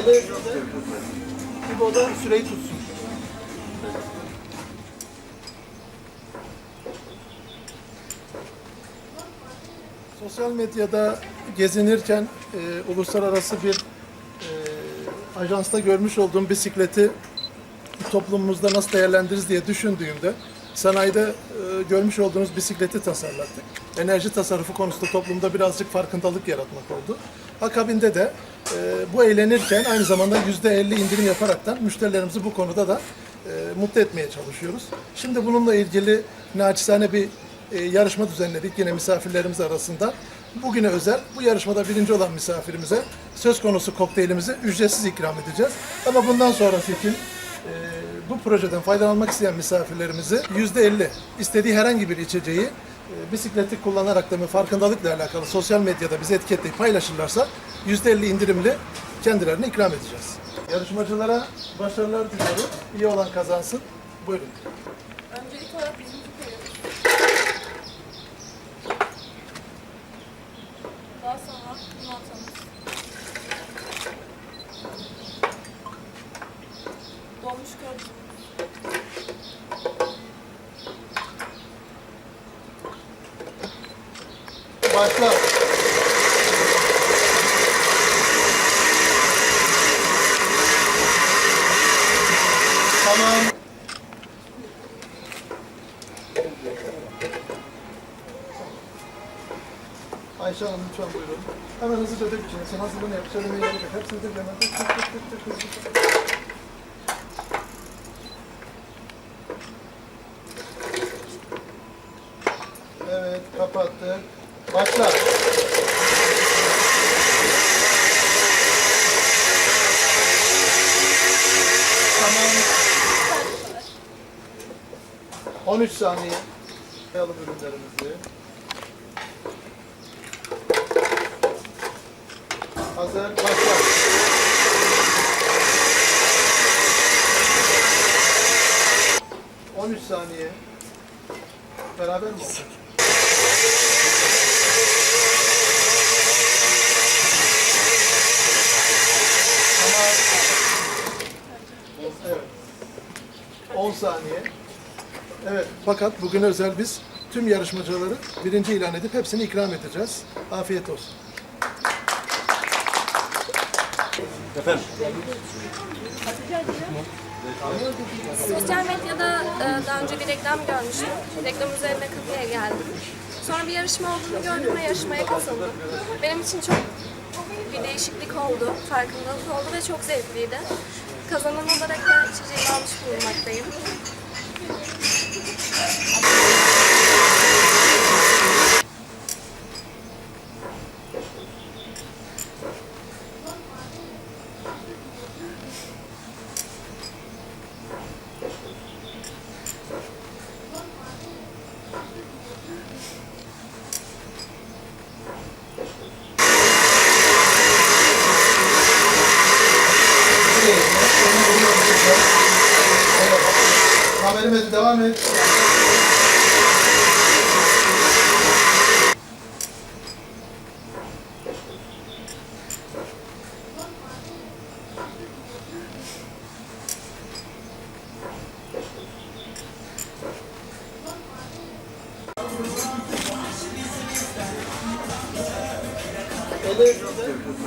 Eli İbo da süreyi tutsun. Sosyal medyada gezinirken e, uluslararası bir e, ajansta görmüş olduğum bisikleti toplumumuzda nasıl değerlendiririz diye düşündüğümde sanayide e, görmüş olduğunuz bisikleti tasarlattık. Enerji tasarrufu konusunda toplumda birazcık farkındalık yaratmak oldu. Akabinde de e, bu eğlenirken aynı zamanda %50 indirim yaparaktan müşterilerimizi bu konuda da e, mutlu etmeye çalışıyoruz. Şimdi bununla ilgili naçizane bir e, yarışma düzenledik yine misafirlerimiz arasında. Bugüne özel bu yarışmada birinci olan misafirimize söz konusu kokteylimizi ücretsiz ikram edeceğiz. Ama bundan sonrası için e, bu projeden faydalanmak isteyen misafirlerimizi %50 istediği herhangi bir içeceği bisikleti kullanarak da mı farkındalıkla alakalı sosyal medyada bizi etiketleyip paylaşırlarsa %50 indirimli kendilerine ikram edeceğiz. Yarışmacılara başarılar diliyorum. İyi olan kazansın. Buyurun. Öncelik olarak bizim. Daha sonra yumurtamız. Dolmuş kördüğümüz. Başla. Tamam. Ayşe Hanım lütfen buyurun. Hemen hızlıca dök içine. Sen hazırlığını yap. Söylemeye gerek yok. Hepsini dök hemen. Dök, dök, dök, dök, dök, hızlıca. Evet, kapattık. Başla. Tamam. 13 saniye. Koyalım ürünlerimizi. Hazır, başla. On üç saniye. Beraber mi olacak? Tamam. Evet. 10 saniye. Evet, fakat bugün özel biz tüm yarışmacıları birinci ilan edip hepsini ikram edeceğiz. Afiyet olsun. Efendim? Sosyal medyada e, daha önce bir reklam görmüştüm. Reklam üzerine kafeye geldim. Sonra bir yarışma olduğunu gördüm ve yarışmaya katıldım. Benim için çok bir değişiklik oldu, farkındalık oldu ve çok zevkliydi. Kazanan olarak da içeceğimi almış bulunmaktayım. Haberim et, devam et. Eli